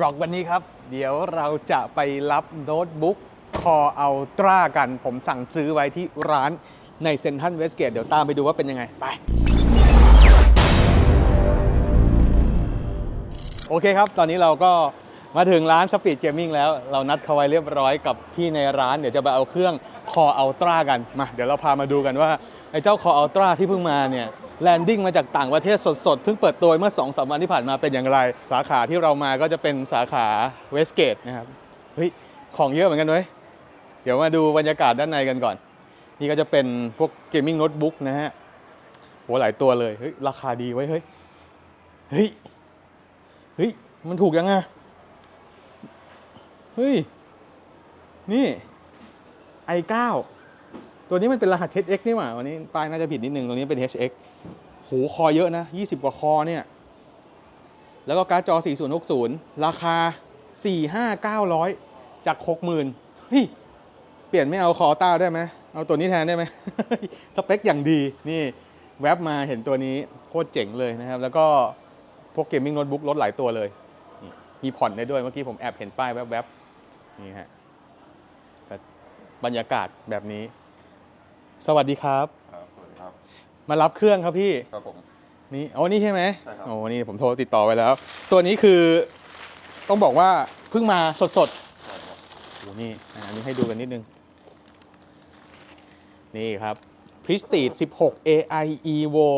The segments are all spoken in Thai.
ร็อกวันนี้ครับ เดี๋ยวเราจะไปรับโน้ตบุ๊ก Core Ultra กัน ผมสั่งซื้อไว้ที่ร้านในเซนทรัลเวสเกตเดี๋ยวตามไปดูว่าเป็นยังไง ไป โอเคครับ ตอนนี้เราก็มาถึงร้าน Speed Gaming แล้ว เรานัดเขาไว้เรียบร้อยกับพี่ในร้าน เดี๋ยวจะไปเอาเครื่อง Core Ultra กัน มา เดี๋ยวเราพามาดูกันว่า ไอ้เจ้า Core Ultra ที่เพิ่งมาเนี่ย แลนดิ้งมาจากต่างประเทศสดๆ เพิ่งเปิดตัวเมื่อ2อสวันที่ผ่านมาเป็นอย่างไร สาขาที่เรามาก็จะเป็นสาขาเวสเกตนะครับ เฮ้ย ของเยอะเหมือนกันเว้ย เดี๋ยวมาดูบรรยากาศด้านในกันก่อน นี่ก็จะเป็นพวกเกมมิ่งโน้ตบุ๊กนะฮะโหหลายตัวเลย เฮ้ย ราคาดีไว้เฮ้ย เฮ้ย เฮ้ย มันถูกยังไงเฮ้ย นี่ i9 ตัวนี้มันเป็นรหัส HX นี่หว่า วันนี้ป้ายน่าจะผิดนิดนึงตัวนี้เป็น HX หคอเยอะนะ 20 กว่าคอเนี่ย แล้วก็การ์ดจอ 4060 ราคา 45,900 จาก 60,000เฮ้ย เปลี่ยนไม่เอาคอต้าได้ไหม เอาตัวนี้แทนได้ไหม สเปคอย่างดี นี่ แว็บมาเห็นตัวนี้โคตรเจ๋งเลยนะครับ แล้วก็พวกเกมมิ่งโน้ตบุ๊กลดหลายตัวเลย มีผ่อนได้ด้วย เมื่อกี้ผมแอบเห็นป้ายแวบๆ นี่ฮะ บรรยากาศแบบนี้ สวัสดีครับ มารับเครื่องครับพี่ ครับผม นี่โอ้นี่ใช่ไหมใช่ครับ โอ้นี่ผมโทรติดต่อไปแล้ว ตัวนี้คือต้องบอกว่าเพิ่งมาสดใช่ครับๆโอ้นี่อ่าอันนี้ให้ดูกันนิดนึง นี่ครับ Prestige 16 AI Evo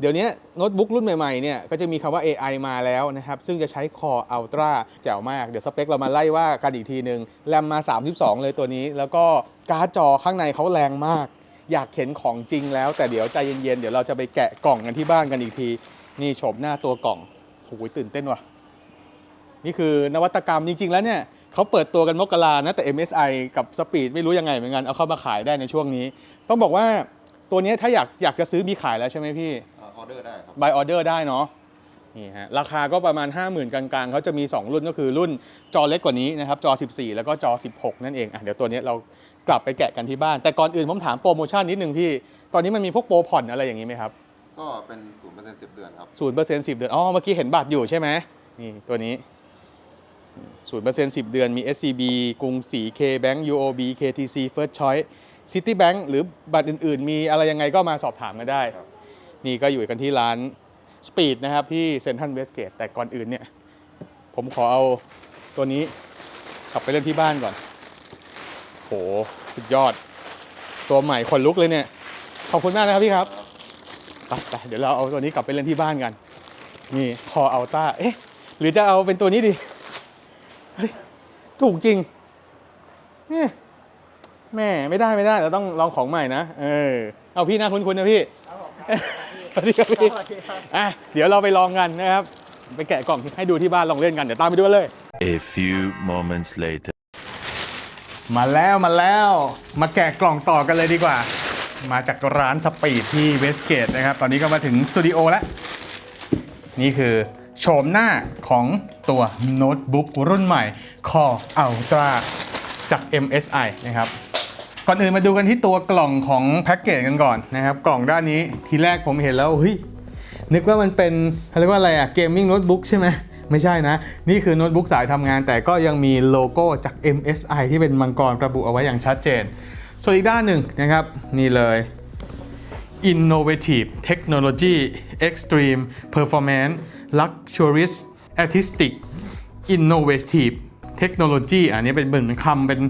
เดี๋ยวนี้โน้ตบุ๊กรุ่นใหม่ๆเนี่ยก็จะมีคำว่า AI มาแล้วนะครับ ซึ่งจะใช้ Core Ultra แจ๋วมาก เดี๋ยวสเปคเรามาไล่ว่ากันอีกทีหนึ่งแรมมา 32 เลยตัวนี้ แล้วก็การ์ดจอข้างในเขาแรงมาก อยากเห็นของจริงแล้วแต่เดี๋ยวใจเย็นๆ เดี๋ยวเราจะไปแกะกล่องกันที่บ้านกันอีกที นี่โฉมหน้าตัวกล่องโอ้ยตื่นเต้นว่ะ นี่คือนวัตกรรมจริง ๆ แล้วเนี่ยเขาเปิดตัวกันมกรานะแต่ MSI กับ Speed ไม่รู้ยังไงเหมือนกัน เอาเข้ามาขายได้ในช่วงนี้ ต้องบอกว่าตัวเนี้ยถ้าอยากอยากจะซื้อมีขายแล้วใช่ไหมพี่ออเดอร์ได้ครับ buy order ได้เนาะ นี่ฮะราคาก็ประมาณ 50,000 กลางๆเขาจะมี 2 รุ่นก็คือรุ่นจอเล็กกว่านี้นะครับจอ 14 แล้วก็จอ 16 นั่นเองอะเดี๋ยวตัวเนี้ยเรากลับไปแกะกันที่บ้าน แต่ก่อนอื่นผมถามโปรโมชั่นนิดนึงพี่ ตอนนี้มันมีพวกโปรผ่อนอะไรอย่างนี้ไหมครับก็เป็นศูนย์เปอร์เซ็นต์สิบเดือนครับศูนย์เปอร์เซ็นต์สิบเดือนอ๋อเมื่อกี้เห็นบัตรอยู่ใช่ไหมนี่ตัวนี้ศูนย์เปอร์เซ็นต์สิบเดือนมี SCB กรุงศรี KBank UOB KTC First Choice Citibank หรือบัตรอื่น ๆ มีอะไรยังไงก็มาสอบถามกันได้ครับนี่ก็อยู่กันที่ร้าน Speed นะครับที่เซนทรัลเวสเกตแต่ก่อนอื่นเนี่ย ผมขอเอาตัวนี้กลับไปเล่นที่บ้านก่อน โห สุดยอด ตัวใหม่คนลุกเลยเนี่ย ขอบคุณมากนะครับพี่ครับไปเดี๋ยวเราเอาตัวนี้กลับไปเล่นที่บ้านกัน นี่คออัลต้า เอ๊ะ หรือจะเอาเป็นตัวนี้ดี ถูกจริงแม่ไม่ได้ไม่ได้ เราต้องลองของใหม่นะ เออ เอาพี่นะคุณคุณนะพี่ สวัสดีครับพี่สวัสดีครับอะเดี๋ยวเราไปลองกันนะครับ ไปแกะกล่องให้ดูที่บ้านลองเล่นกัน เดี๋ยวตามไปดูกันเลย A few moments later. มาแล้วมาแล้ว มาแกะกล่องต่อกันเลยดีกว่า มาจากร้านสปีดที่เวสเกตนะครับ ตอนนี้ก็มาถึงสตูดิโอแล้ว นี่คือโฉมหน้าของตัวโน้ตบุ๊กรุ่นใหม่ Core Ultra จาก MSI นะครับ ก่อนอื่นมาดูกันที่ตัวกล่องของแพ็กเกจกันก่อนนะครับ กล่องด้านนี้ทีแรกผมเห็นแล้วเฮ้ยนึกว่ามันเป็นเขาเรียกว่าอะไรอะเกมมิ่งโน้ตบุ๊กใช่ไหมไม่ใช่นะ นี่คือโน้ตบุ๊กสายทำงาน แต่ก็ยังมีโลโก้จาก MSI ที่เป็นมังกรระบุเอาไว้อย่างชัดเจน ส่วนอีกด้านหนึ่งนะครับ นี่เลย Innovative Technology Extreme Performance Luxurious Artistic Innovative Technology อันนี้เป็นเหมือนคำเป็น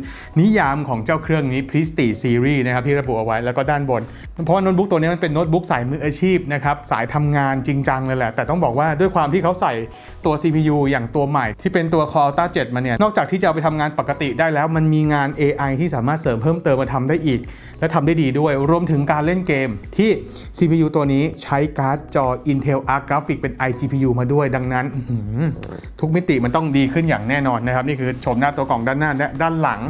นิยามของเจ้าเครื่องนี้ Presti Series นะครับที่ระบุเอาไว้แล้วก็ด้านบน เพราะว่าโน้ตบุ๊กตัวนี้มันเป็นโน้ตบุ๊กสายมืออาชีพนะครับสายทำงานจริงจังเลยแหละ แต่ต้องบอกว่าด้วยความที่เขาใส่ตัว CPU อย่างตัวใหม่ ที่เป็นตัว Core Ultra 7 มาเนี่ย นอกจากที่จะเอาไปทำงานปกติได้แล้ว มันมีงาน AI ที่สามารถเสริมเพิ่มเติมมาทำได้อีก และทำได้ดีด้วย รวมถึงการเล่นเกม ที่ CPU ตัวนี้ใช้การ์ดจอ Intel Arc Graphics เป็น iGPU มาด้วยดังนั้น ทุกมิติมันต้องดีขึ้นอย่างแน่นอนนะครับนี่คือชมหน้าตัวกล่องด้านหน้าและด้านหลัง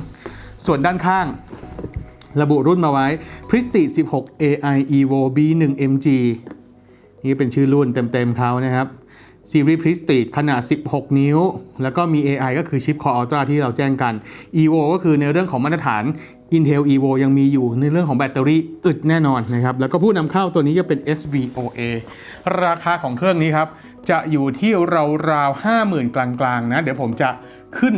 ส่วนด้านข้าง ระบุรุ่นมาไว้ Prestige 16 AI Evo B1 MG นี่เป็นชื่อรุ่นเต็มๆเขานะครับซีรีส์ Prestige ขนาด 16 นิ้ว แล้วก็มี AI ก็คือชิป Core Ultra ที่เราแจ้งกัน Evo ก็คือในเรื่องของมาตรฐาน Intel Evo ยังมีอยู่ในเรื่องของแบตเตอรี่อึดแน่นอนนะครับ แล้วก็ผู้นำเข้าตัวนี้จะเป็น SVOA ราคาของเครื่องนี้ครับ จะอยู่ที่ราวๆห้าหมื่นกลางๆ นะ เดี๋ยวผมจะ ขึ้น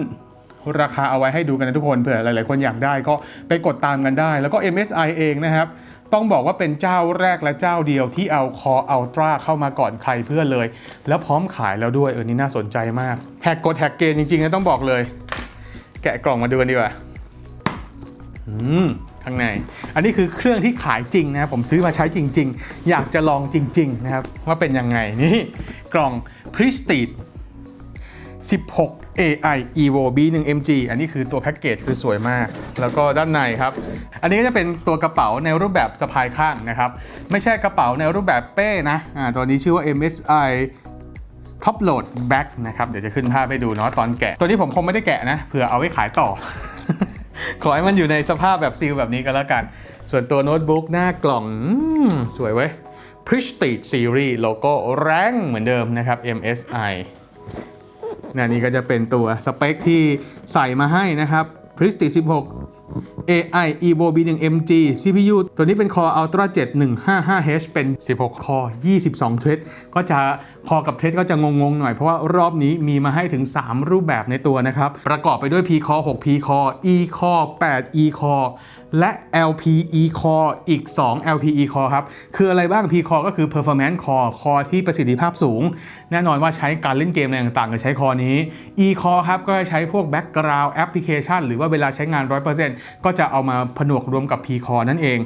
ราคาเอาไว้ให้ดูกันนะทุกคนเผื่อหลาย ๆ คนอยากได้ก็ไปกดตามกันได้ แล้วก็ MSI เองนะครับ ต้องบอกว่าเป็นเจ้าแรกและเจ้าเดียวที่เอา Core Ultra เข้ามาก่อนใครเพื่อนเลย แล้วพร้อมขายแล้วด้วยเออนี่น่าสนใจมากแฮกกดแฮกเกณฑ์จริง ๆ นะต้องบอกเลย แกะกล่องมาดูกันดีกว่าอืมข้างใน อันนี้คือเครื่องที่ขายจริงนะครับผมซื้อมาใช้จริง ๆ อยากจะลองจริง ๆ นะครับ ว่าเป็นยังไงนี่กล่อง Prestige 16 AI Evo B1 MG อันนี้คือตัวแพ็กเกจคือสวยมาก แล้วก็ด้านในครับ อันนี้ก็จะเป็นตัวกระเป๋าในรูปแบบสะพายข้างนะครับ ไม่ใช่กระเป๋าในรูปแบบเป้นะอ่าตัวนี้ชื่อว่า MSI Top Load Back นะครับ เดี๋ยวจะขึ้นภาพให้ดูเนาะตอนแกะ ตัวนี้ผมคงไม่ได้แกะนะเผื่อเอาไว้ขายต่อ ขอให้มันอยู่ในสภาพแบบซีลแบบนี้ก็แล้วกัน ส่วนตัวโน้ตบุ๊กหน้ากล่องอสวยเว้ย Prestige Series โลโก้แรงเหมือนเดิมนะครับ MSI นะนี่ก็จะเป็นตัวสเปคที่ใส่มาให้นะครับ Presti 16 AI Evo B1 MG CPU ตัวนี้เป็น Core Ultra 7 155H เป็น 16 Core 22 Thread ก็จะ Core กับ Thread ก็จะงงๆหน่อยเพราะว่ารอบนี้มีมาให้ถึง 3 รูปแบบในตัวนะครับ ประกอบไปด้วย P Core 6 P Core E Core 8 E Core และ LPE Core อีก 2 LPE Core ครับ คืออะไรบ้าง P Core ก็คือ Performance Core Core ที่ประสิทธิภาพสูง แน่นอนว่าใช้การเล่นเกมอะไรต่างๆ ก็ใช้ Core นี้ E Core ครับ ก็จะใช้พวก Background Application หรือว่าเวลาใช้งาน 100%ก็จะเอามาผนวกรวมกับ P Core นั่นเอง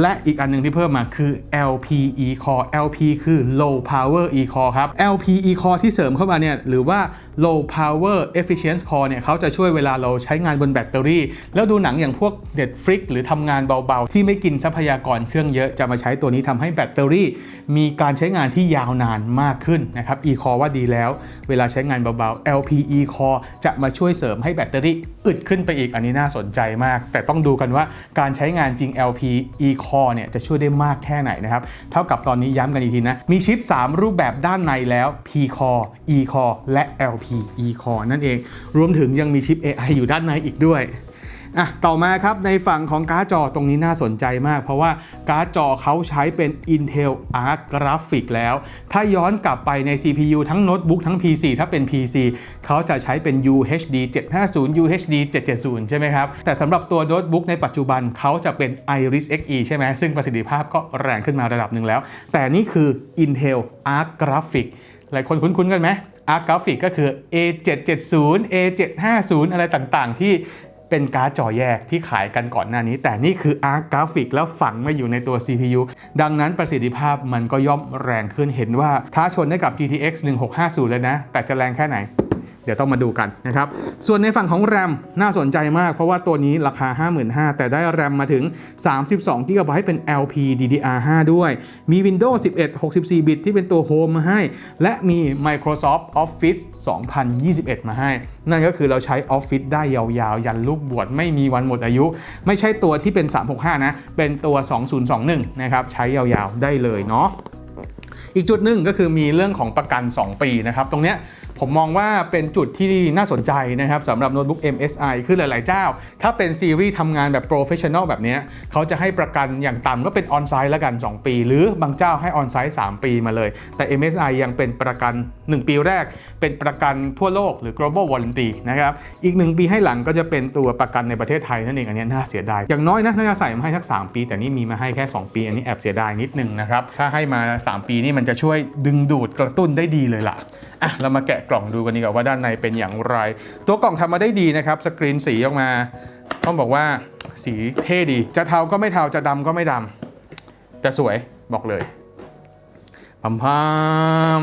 และอีกอันหนึงที่เพิ่มมาคือ LPE Core LP คือ Low Power E Core ครับ LPE Core ที่เสริมเข้ามาเนี่ยหรือว่า Low Power Efficient Core เนี่ยเขาจะช่วยเวลาเราใช้งานบนแบตเตอรี่ แล้วดูหนังอย่างพวก Netflix หรือทำงานเบาๆ ที่ไม่กินทรัพยากรเครื่องเยอะจะมาใช้ตัวนี้ทำให้แบตเตอรี่ มีการใช้งานที่ยาวนานมากขึ้นนะครับ E Core ว่าดีแล้ว เวลาใช้งานเบาๆ LPE Core จะมาช่วยเสริมให้แบตเตอรี่อึดขึ้นไปอีกอันนี้น่าสนใจมาก แต่ต้องดูกันว่าการใช้งานจริง LPE Core เนี่ยจะช่วยได้มากแค่ไหนนะครับ เท่ากับตอนนี้ย้ำกันอีกทีนะ มีชิป 3 รูปแบบด้านในแล้ว P Core E Core และ LPE Core นั่นเอง รวมถึงยังมีชิป AI อยู่ด้านในอีกด้วย อะต่อมาครับในฝั่งของการ์ดจอตรงนี้น่าสนใจมาก เพราะว่าการ์ดจอเขาใช้เป็น Intel Arc Graphic แล้ว ถ้าย้อนกลับไปใน CPU ทั้งโน้ตบุ๊กทั้ง PC ถ้าเป็น PC เขาจะใช้เป็น UHD 750 UHD 770 ใช่ไหมครับ แต่สำหรับตัวโน้ตบุ๊กในปัจจุบันเขาจะเป็น Iris Xe ใช่ไหมซึ่งประสิทธิภาพก็แรงขึ้นมาระดับหนึ่งแล้ว แต่นี่คือ Intel Arc Graphic หลายคนคุ้นๆกันไหม Arc Graphic ก็คือ A770 A750 อะไรต่างๆ ที่ เป็นการ์ดจอแยกที่ขายกันก่อนหน้านี้ แต่นี่คืออาร์กราฟิกแล้วฝังมาอยู่ในตัว CPU ดังนั้นประสิทธิภาพมันก็ย่อมแรงขึ้นเห็นว่าท้าชนได้กับ GTX 1650 เลยนะ แต่จะแรงแค่ไหน เดี๋ยวต้องมาดูกันนะครับ ส่วนในฝั่งของ RAM น่าสนใจมากเพราะว่าตัวนี้ราคา 55,000 แต่ได้ RAM มาถึง 32 GB เป็น LP DDR5 ด้วย มี Windows 11 64 บิตที่เป็นตัว Home มาให้ และมี Microsoft Office 2021 มาให้ นั่นก็คือเราใช้ Office ได้ยาวๆ ยันลูกบวชไม่มีวันหมดอายุ ไม่ใช่ตัวที่เป็น 365 นะ เป็นตัว 2021 นะครับใช้ยาวๆ ได้เลยเนาะอีกจุดหนึ่งก็คือมีเรื่องของประกัน 2 ปีนะครับ ตรงเนี้ย ผมมองว่าเป็นจุดที่น่าสนใจนะครับสำหรับโน้ตบุ๊ก MSI คือหลาย ๆ เจ้า ถ้าเป็นซีรีส์ทำงานแบบโปรเฟชชั่นอลแบบนี้เขาจะให้ประกันอย่างต่ำก็เป็นออนไซต์ละกัน 2 ปี หรือบางเจ้าให้ออนไซต์3ปีมาเลย แต่ MSI ยังเป็นประกัน 1 ปีแรก เป็นประกันทั่วโลกหรือ global warranty นะครับอีก 1 ปีให้หลังก็จะเป็นตัวประกันในประเทศไทยนั่นเองอันนี้น่าเสียดายอย่างน้อยนะน่าจะใส่มาให้สัก3ปี แต่นี่มีมาให้แค่ 2 ปี อันนี้แอบเสียดายนิดนึงนะครับถ้าให้มา 3 ปีนี่มันจะช่วยดึงดูดกระตุ้นได้ดีเลยล่ะ อะเรามาแกะกล่องดูกันดีกว่าว่าด้านในเป็นอย่างไร ตัวกล่องทำมาได้ดีนะครับ สกรีนสีออกมาต้องบอกว่าสีเท่ดี จะเทาก็ไม่เทาจะดำก็ไม่ดำแต่สวยบอกเลยพัมพม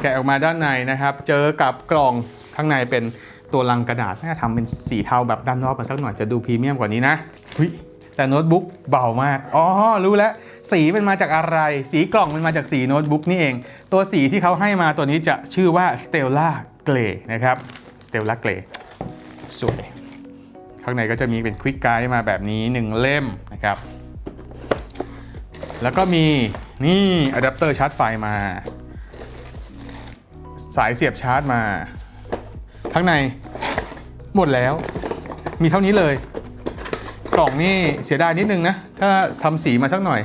แกะออกมาด้านในนะครับ เจอกับกล่องข้างในเป็นตัวลังกระดาษน่าทำเป็นสีเทาแบบด้านนอกมาสักหน่อยจะดูพรีเมียมกว่านี้นะหุย แต่โน้ตบุ๊กเบามาก อ๋อ รู้แล้ว สีมันมาจากอะไร สีกล่องมันมาจากสีโน้ตบุ๊กนี่เอง ตัวสีที่เขาให้มาตัวนี้จะชื่อว่า Stella Grey นะครับ Stella Grey สวย ข้างในก็จะมีเป็นควิกไกด์มาแบบนี้ 1 เล่มนะครับ แล้วก็มีนี่อะแดปเตอร์ชาร์จไฟมา สายเสียบชาร์จมา ข้างในหมดแล้ว มีเท่านี้เลย กล่องนี่เสียดายนิดนึงนะ ถ้าทำสีมาสักหน่อย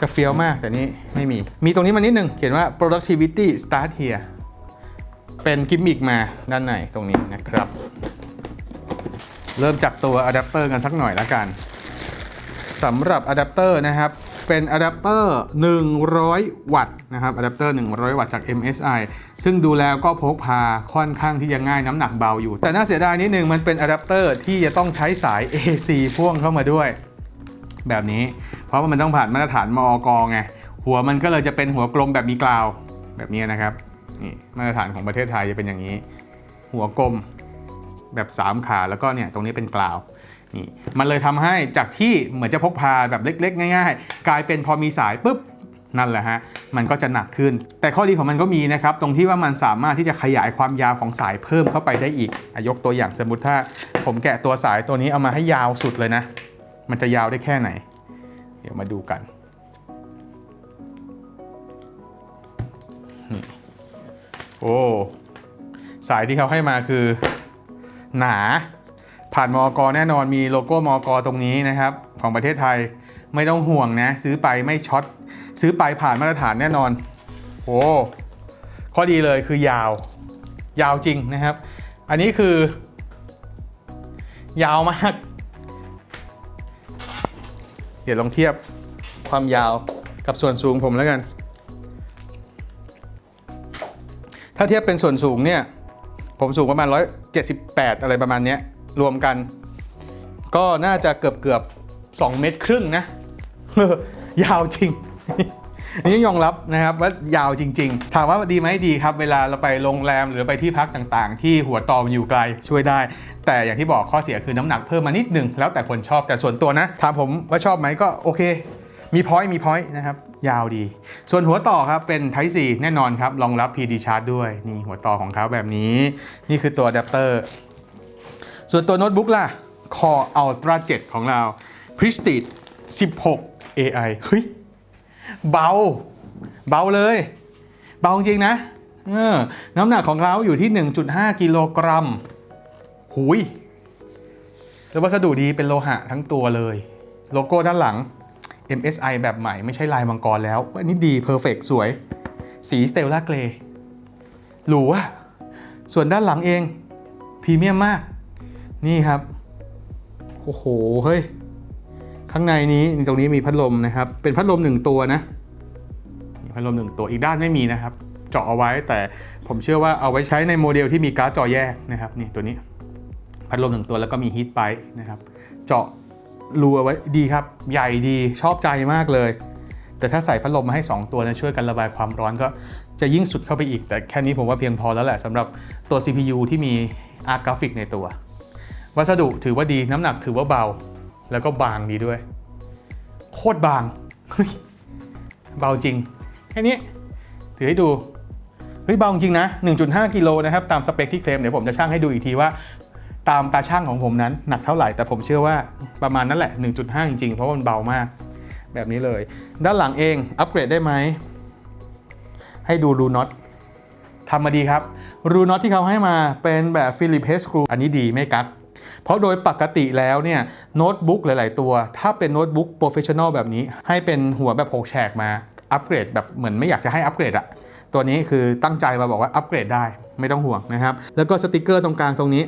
จะเฟี้ยวมากแต่นี่ไม่มี มีตรงนี้มานิดนึง เขียนว่า productivity start here เป็นกิมมิกมาด้านในตรงนี้นะครับ เริ่มจากตัวอะแดปเตอร์กันสักหน่อยละกันสำหรับอะแดปเตอร์นะครับ เป็นอะแดปเตอร์100 วัตต์นะครับอะแดปเตอร์100 วัตต์จาก MSI ซึ่งดูแล้วก็พกพาค่อนข้างที่จะง่ายน้ำหนักเบาอยู่ แต่น่าเสียดายนิดนึงมันเป็นอะแดปเตอร์ที่จะต้องใช้สาย AC พ่วงเข้ามาด้วยแบบนี้ เพราะว่ามันต้องผ่านมาตรฐานมอกไง หัวมันก็เลยจะเป็นหัวกลมแบบมีกราว แบบนี้นะครับ นี่มาตรฐานของประเทศไทยจะเป็นอย่างนี้ หัวกลมแบบ 3 ขาแล้วก็เนี่ยตรงนี้เป็นกราว นี่มันเลยทำให้จากที่เหมือนจะพกพาแบบเล็ก ๆ ง่าย ๆ กลายเป็นพอมีสายปุ๊บนั่นแหละฮะ มันก็จะหนักขึ้น แต่ข้อดีของมันก็มีนะครับ ตรงที่ว่ามันสามารถที่จะขยายความยาวของสายเพิ่มเข้าไปได้อีกอยกตัวอย่างสมมติถ้า ผมแกะตัวสายตัวนี้เอามาให้ยาวสุดเลยนะ มันจะยาวได้แค่ไหน เดี๋ยวมาดูกัน โอ้ สายที่เขาให้มาคือ หนา ผ่านมอกแน่นอนมีโลโก้มอกตรงนี้นะครับ ของประเทศไทยไม่ต้องห่วงนะ ซื้อไปไม่ช็อตซื้อไปผ่านมาตรฐานแน่นอนโอ้ข้อดีเลยคือยาว ยาวจริงนะครับ อันนี้คือ ยาวมาก เดี๋ยวลองเทียบความยาวกับส่วนสูงผมแล้วกัน ถ้าเทียบเป็นส่วนสูงเนี่ย ผมสูงประมาณ 178 อะไรประมาณเนี้ย รวมกัน ก็น่าจะเกือบเกือบ2เมตรครึ่งนะ ยาวจริงนี้ยอมรับนะครับว่ายาวจริง ๆ ถามว่าดีไหมดีครับ เวลาเราไปโรงแรมหรือไปที่พักต่างๆ ที่หัวตอมอยู่ไกลช่วยได้ แต่อย่างที่บอกข้อเสียคือน้ำหนักเพิ่มมานิดหนึ่งแล้วแต่คนชอบแต่ส่วนตัวนะ ถามผมว่าชอบไหมก็โอเค มีพอยต์มีพอยต์นะครับ ยาวดี ส่วนหัวต่อครับ เป็น Type C แน่นอนครับรองรับ PD Charge ด้วยนี่หัวต่อของเขาแบบนี้ นี่คือตัวอะแดปเตอร์ ส่วนตัวโน้ตบุ๊กล่ะ Core Ultra 7 ของเรา Prestige 16 AI เฮ้ย เบา เบาเลย เบาจริงนะเออน้ำหนักของเราอยู่ที่ 1.5 กิโลกรัม หุยแล้ววัสดุดีเป็นโลหะทั้งตัวเลย โลโก้ด้านหลัง MSI แบบใหม่ไม่ใช่ลายมังกรแล้วอันนี้ดีเพอร์เฟกสวย สีสเตลล่าเกรย์หรูอะส่วนด้านหลังเองพรีเมียมมาก นี่ครับโอ้โหเฮ้ยข้างในนี้ตรงนี้มีพัดลมนะครับ เป็นพัดลมหนึ่งตัวนะมีพัดลมหนึ่งตัวอีกด้านไม่มีนะครับ เจาะเอาไว้แต่ผมเชื่อว่าเอาไว้ใช้ในโมเดลที่มีการ์ดจอแยกนะครับนี่ตัวนี้พัดลมหนึ่งตัวแล้วก็มีฮีทไปนะครับ เจาะรูเอาไว้ดีครับ ใหญ่ดีชอบใจมากเลย แต่ถ้าใส่พัดลมมาให้ 2 ตัวนะช่วยกันระบายความร้อนก็จะยิ่งสุดเข้าไปอีก แต่แค่นี้ผมว่าเพียงพอแล้วแหละสำหรับตัว CPU ที่มีอาร์กราฟิกในตัว วัสดุถือว่าดีน้ำหนักถือว่าเบา แล้วก็บางดีด้วย โคตรบาง เบาจริง แค่นี้ ถือให้ดูเฮ้ยเบาจริงนะ 1.5 กิโลนะครับ ตามสเปคที่เคลมเดี๋ยวผมจะชั่งให้ดูอีกทีว่าตามตาช่างของผมนั้นหนักเท่าไหร่ แต่ผมเชื่อว่าประมาณนั้นแหละ 1.5 จริงๆ เพราะมันเบามาก แบบนี้เลย ด้านหลังเองอัปเกรดได้ไหม ให้ดูรูน็อตทำมาดีครับ รูน็อตที่เขาให้มาเป็นแบบฟิลิปเฮสครูอันนี้ดีไม่กัด เพราะโดยปกติแล้วเนี่ยโน้ตบุ๊กหลาย ๆ ตัว ถ้าเป็นโน้ตบุ๊กโปรเฟชชั่นอลแบบนี้ ให้เป็นหัวแบบหกแฉกมาอัปเกรดแบบเหมือนไม่อยากจะให้อัปเกรดอะตัวนี้คือตั้งใจมาบอกว่าอัปเกรดได้ไม่ต้องห่วงนะครับ แล้วก็สติกเกอร์ตรงกลางตรงนี้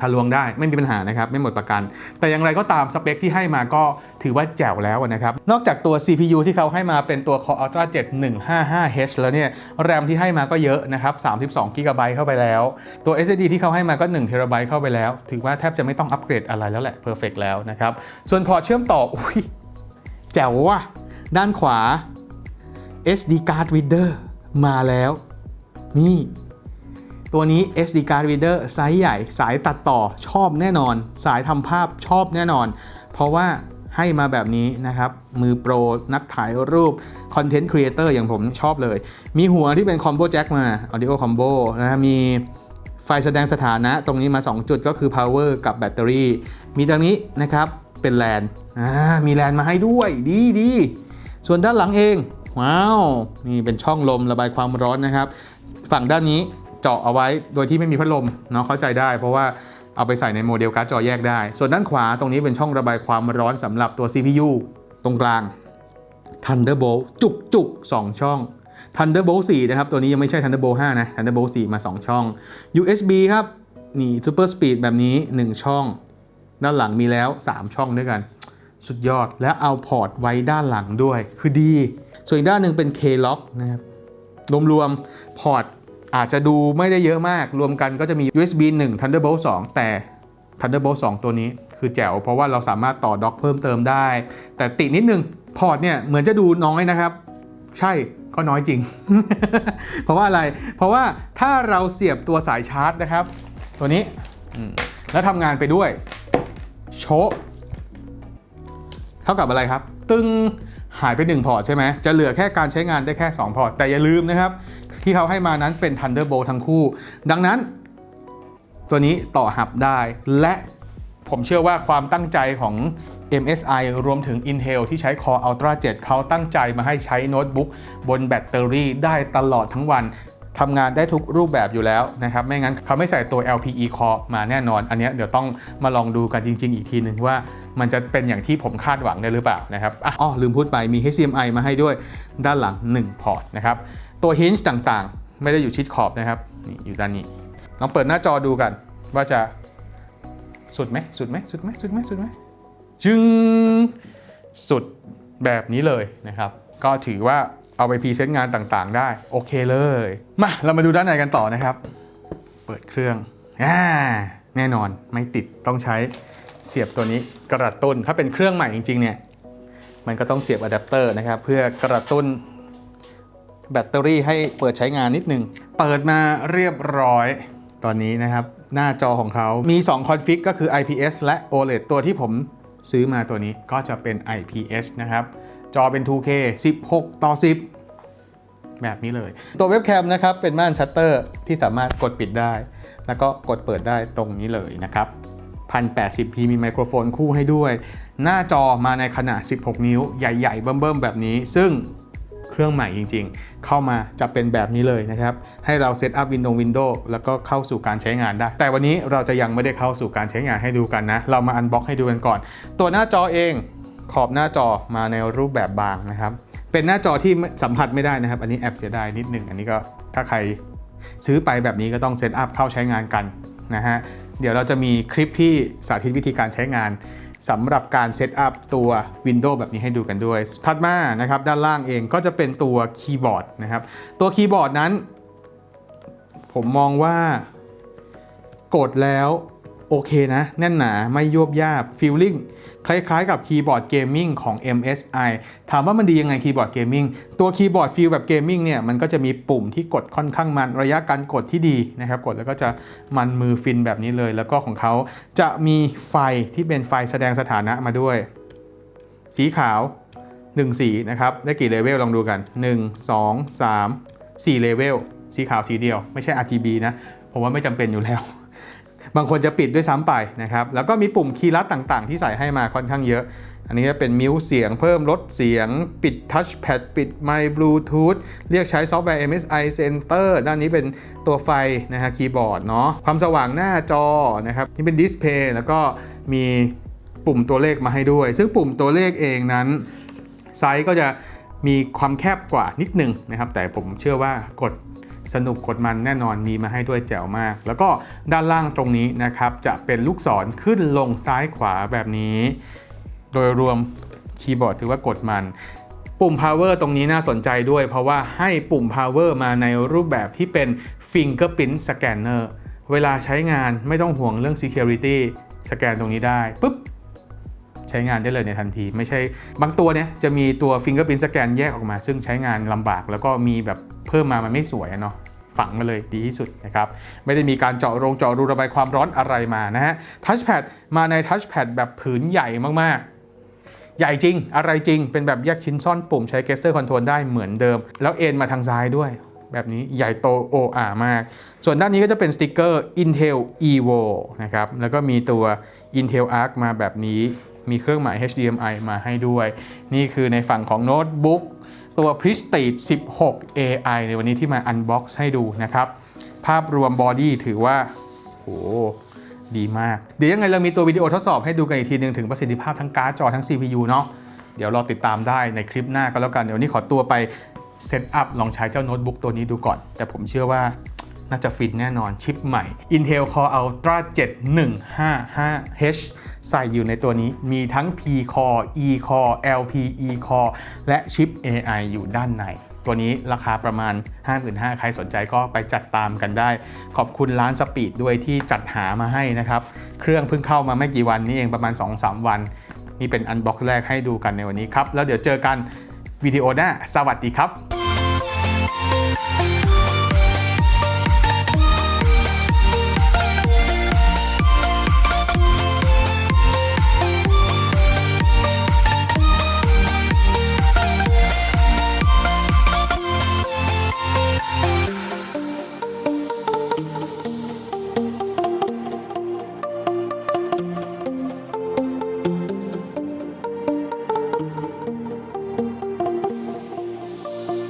ทะลวงได้ไม่มีปัญหานะครับ ไม่หมดประกัน แต่อย่างไรก็ตามสเปคที่ให้มาก็ถือว่าแจ๋วแล้วนะครับ นอกจากตัว CPU ที่เขาให้มาเป็นตัว Core Ultra 7 155H แล้วเนี่ย RAM ที่ให้มาก็เยอะนะครับ 32 GB เข้าไปแล้ว ตัว SSD ที่เขาให้มาก็1 TB เข้าไปแล้ว ถือว่าแทบจะไม่ต้องอัปเกรดอะไรแล้วแหละ Perfect แล้วนะครับ ส่วนพอร์ตเชื่อมต่ออุ้ยแจ๋วว่ะด้านขวา SD card reader มาแล้ว นี่ ตัวนี้ SD card reader ไซส์ใหญ่ สายตัดต่อชอบแน่นอน สายทำภาพชอบแน่นอน เพราะว่าให้มาแบบนี้นะครับ มือโปร นักถ่ายรูป คอนเทนต์ครีเอเตอร์อย่างผมชอบเลย มีหัวที่เป็นคอมโบแจ็คมา Audio Combo นะมีไฟแสดงสถานะตรงนี้มา 2 จุดก็คือ power กับแบตเตอรี่ มีตรงนี้นะครับเป็นแลนมีแลนมาให้ด้วยดีดีส่วนด้านหลังเอง ว้าว นี่เป็นช่องลมระบายความร้อนนะครับ ฝั่งด้านนี้ เจาะเอาไว้โดยที่ไม่มีพัดลมเนาะเข้าใจได้ เพราะว่าเอาไปใส่ในโมเดลการ์ดจอแยกได้ ส่วนด้านขวาตรงนี้เป็นช่องระบายความร้อนสำหรับตัว CPU ตรงกลาง Thunderbolt จุกจุก2ช่อง Thunderbolt 4 นะครับ ตัวนี้ยังไม่ใช่ Thunderbolt 5 นะ Thunderbolt 4 มา 2 ช่อง USB ครับ นี่ Super Speed แบบนี้ 1 ช่อง ด้านหลังมีแล้ว 3 ช่องด้วยกัน สุดยอดและเอาพอร์ตไว้ด้านหลังด้วย คือดี ส่วนอีกด้านหนึ่งเป็น K-Lock นะครับ รวมๆ พอร์ต อาจจะดูไม่ได้เยอะมาก รวมกันก็จะมี USB 1 Thunderbolt 2 แต่ Thunderbolt 2 ตัวนี้คือแจ๋ว เพราะว่าเราสามารถต่อด็อกเพิ่มเติมได้ แต่ติดนิดนึง พอร์ตเนี่ยเหมือนจะดูน้อยนะครับ ใช่ก็น้อยจริง เพราะว่าอะไร เพราะว่าถ้าเราเสียบตัวสายชาร์จนะครับ ตัวนี้แล้วทำงานไปด้วย โชเท่ากับอะไรครับ ตึง หายไป 1 พอร์ตใช่ไหมจะเหลือแค่การใช้งานได้แค่ 2 พอร์ต แต่อย่าลืมนะครับ ที่เขาให้มานั้นเป็น Thunderbolt ทั้งคู่ ดังนั้น ตัวนี้ต่อหับได้และผมเชื่อว่าความตั้งใจของ MSI รวมถึง Intel ที่ใช้ Core Ultra 7 เขาตั้งใจมาให้ใช้โน้ตบุ๊กบนแบตเตอรี่ได้ตลอดทั้งวัน ทำงานได้ทุกรูปแบบอยู่แล้วนะครับ ไม่งั้นเขาไม่ใส่ตัว LPE Core มาแน่นอน อันนี้เดี๋ยวต้องมาลองดูกันจริง ๆ อีกทีหนึ่งว่ามันจะเป็นอย่างที่ผมคาดหวังได้หรือเปล่านะครับอะอ๋อลืมพูดไปมี HDMI มาให้ด้วยด้านหลัง 1 พอร์ตนะครับ ตัว hinge ต่างๆ ไม่ได้อยู่ชิดขอบนะครับนี่อยู่ด้านนี้ลองเปิดหน้าจอดูกันว่าจะสุดไหมสุดไหมสุดไหมสุดไหมสุดไหมจึงสุดแบบนี้เลยนะครับ ก็ถือว่า เอาไปพรีเซนต์งานต่างๆ ได้ โอเคเลย มาเรามาดูด้านในกันต่อนะครับ เปิดเครื่องอ่าแน่นอนไม่ติดต้องใช้เสียบตัวนี้กระตุ้น ถ้าเป็นเครื่องใหม่จริงๆเนี่ยมันก็ต้องเสียบอะแดปเตอร์นะครับ เพื่อกระตุ้นแบตเตอรี่ให้เปิดใช้งานนิดนึง เปิดมาเรียบร้อยตอนนี้นะครับ หน้าจอของเขามี 2 คอนฟิกก็คือ IPS และ OLED ตัวที่ผมซื้อมาตัวนี้ก็จะเป็น IPS นะครับ จอเป็น 2K 16 ต่อ 10 แบบนี้เลย ตัวเว็บแคมนะครับ เป็นม่านชัตเตอร์ที่สามารถกดปิดได้ แล้วก็กดเปิดได้ตรงนี้เลยนะครับ 1080p มีไมโครโฟนคู่ให้ด้วย หน้าจอมาในขนาด 16 นิ้ว ใหญ่ๆ เบิ่มๆ แบบนี้ ซึ่งเครื่องใหม่จริงๆ เข้ามาจะเป็นแบบนี้เลยนะครับ ให้เราเซตอัพ Windows Windows แล้วก็เข้าสู่การใช้งานได้ แต่วันนี้เราจะยังไม่ได้เข้าสู่การใช้งานให้ดูกันนะ เรามาอันบ็อกให้ดูกันก่อน ตัวหน้าจอเอง ขอบหน้าจอมาในรูปแบบบางนะครับ เป็นหน้าจอที่สัมผัสไม่ได้นะครับ อันนี้แอบเสียดายนิดหนึ่ง อันนี้ก็ถ้าใครซื้อไปแบบนี้ก็ต้องเซตอัพเข้าใช้งานกันนะฮะ เดี๋ยวเราจะมีคลิปที่สาธิตวิธีการใช้งานสำหรับการเซตอัพตัว Windows แบบนี้ให้ดูกันด้วย ถัดมานะครับด้านล่างเองก็จะเป็นตัวคีย์บอร์ดนะครับ ตัวคีย์บอร์ดนั้น ผมมองว่ากดแล้ว โอเคนะ แน่นหนาไม่ยวบยาบฟีลลิ่งคล้ายๆ กับคีย์บอร์ดเกมมิ่งของ MSI ถามว่ามันดียังไงคีย์บอร์ดเกมมิ่งตัวคีย์บอร์ดฟีลแบบเกมมิ่งเนี่ยมันก็จะมีปุ่มที่กดค่อนข้างมันระยะการกดที่ดีนะครับกดแล้วก็จะมันมือฟินแบบนี้เลย แล้วก็ของเขาจะมีไฟที่เป็นไฟแสดงสถานะมาด้วย สีขาว 1 สีนะครับได้กี่เลเวลลองดูกัน 1 2 3 4เลเวลสีขาวสีเดียว ไม่ใช่ RGB นะผมว่าไม่จำเป็นอยู่แล้ว บางคนจะปิดด้วยซ้ำไปนะครับ แล้วก็มีปุ่มคีย์ลัดต่างๆ ที่ใส่ให้มาค่อนข้างเยอะ อันนี้จะเป็นมิวเสียงเพิ่มลดเสียง ปิดทัชแพดปิดไมค์บลูทูธเรียกใช้ซอฟต์แวร์ MSI Center ด้านนี้เป็นตัวไฟนะฮะคีย์บอร์ดเนาะความสว่างหน้าจอนะครับนี่เป็นดิสเพย์แล้วก็มีปุ่มตัวเลขมาให้ด้วย ซึ่งปุ่มตัวเลขเองนั้นไซส์ก็จะมีความแคบกว่านิดหนึ่งนะครับ แต่ผมเชื่อว่ากด สนุกกดมันแน่นอนมีมาให้ด้วยแจ๋วมาก แล้วก็ด้านล่างตรงนี้นะครับจะเป็นลูกศรขึ้นลงซ้ายขวาแบบนี้ โดยรวมคีย์บอร์ดถือว่ากดมันปุ่ม power ตรงนี้น่าสนใจด้วย เพราะว่าให้ปุ่ม power มาในรูปแบบที่เป็น fingerprint scanner เวลาใช้งานไม่ต้องห่วงเรื่อง security สแกนตรงนี้ได้ปุ๊บ ใช้งานได้เลยในทันที ไม่ใช่บางตัวเนี่ยจะมีตัว Fingerprint Scan แยกออกมา ซึ่งใช้งานลำบาก แล้วก็มีแบบเพิ่มมามันไม่สวยเนาะฝังมาเลยดีที่สุดนะครับ ไม่ได้มีการเจาะรงเจาะรูระบายความร้อนอะไรมานะฮะทัชแพดมาในทัชแพดแบบผืนใหญ่มากๆ ใหญ่จริง อะไรจริง เป็นแบบแยกชิ้นซ่อนปุ่มใช้ Gesture Control ได้เหมือนเดิม แล้วเอ็นมาทางซ้ายด้วย แบบนี้ใหญ่โตโออามาก ส่วนด้านนี้ก็จะเป็นสติกเกอร์ Intel Evo นะครับแล้วก็มีตัว Intel Arc มาแบบนี้ มีเครื่องหมาย HDMI มาให้ด้วย นี่คือในฝั่งของโน้ตบุ๊กตัว Prestige 16 AI ในวันนี้ที่มา Unbox ให้ดูนะครับ ภาพรวมบอดี้ถือว่าโหดีมาก เดี๋ยวยังไงเรามีตัววิดีโอทดสอบให้ดูกันอีกทีหนึงถึงประสิทธิภาพทั้งการ์ดจอทั้ง CPU เนาะเดี๋ยวรอติดตามได้ในคลิปหน้าก็แล้วกัน เดี๋ยวนี้ขอตัวไปเซตอัพลองใช้เจ้าโน้ตบุ๊กตัวนี้ดูก่อน แต่ผมเชื่อว่า น่าจะฟินแน่นอนชิปใหม่ Intel Core Ultra 7155H ใส่อยู่ในตัวนี้มีทั้ง P Core E Core LPE Core และชิป AI อยู่ด้านใน ตัวนี้ราคาประมาณ 55,000ใครสนใจก็ไปจัดตามกันได้ ขอบคุณร้านสปีดด้วยที่จัดหามาให้นะครับ เครื่องเพิ่งเข้ามาไม่กี่วันนี้เองประมาณ 2-3 วัน นี่เป็นอันบ็อกแรกให้ดูกันในวันนี้ครับ แล้วเดี๋ยวเจอกันวิดีโอหน้า สวัสดีครับ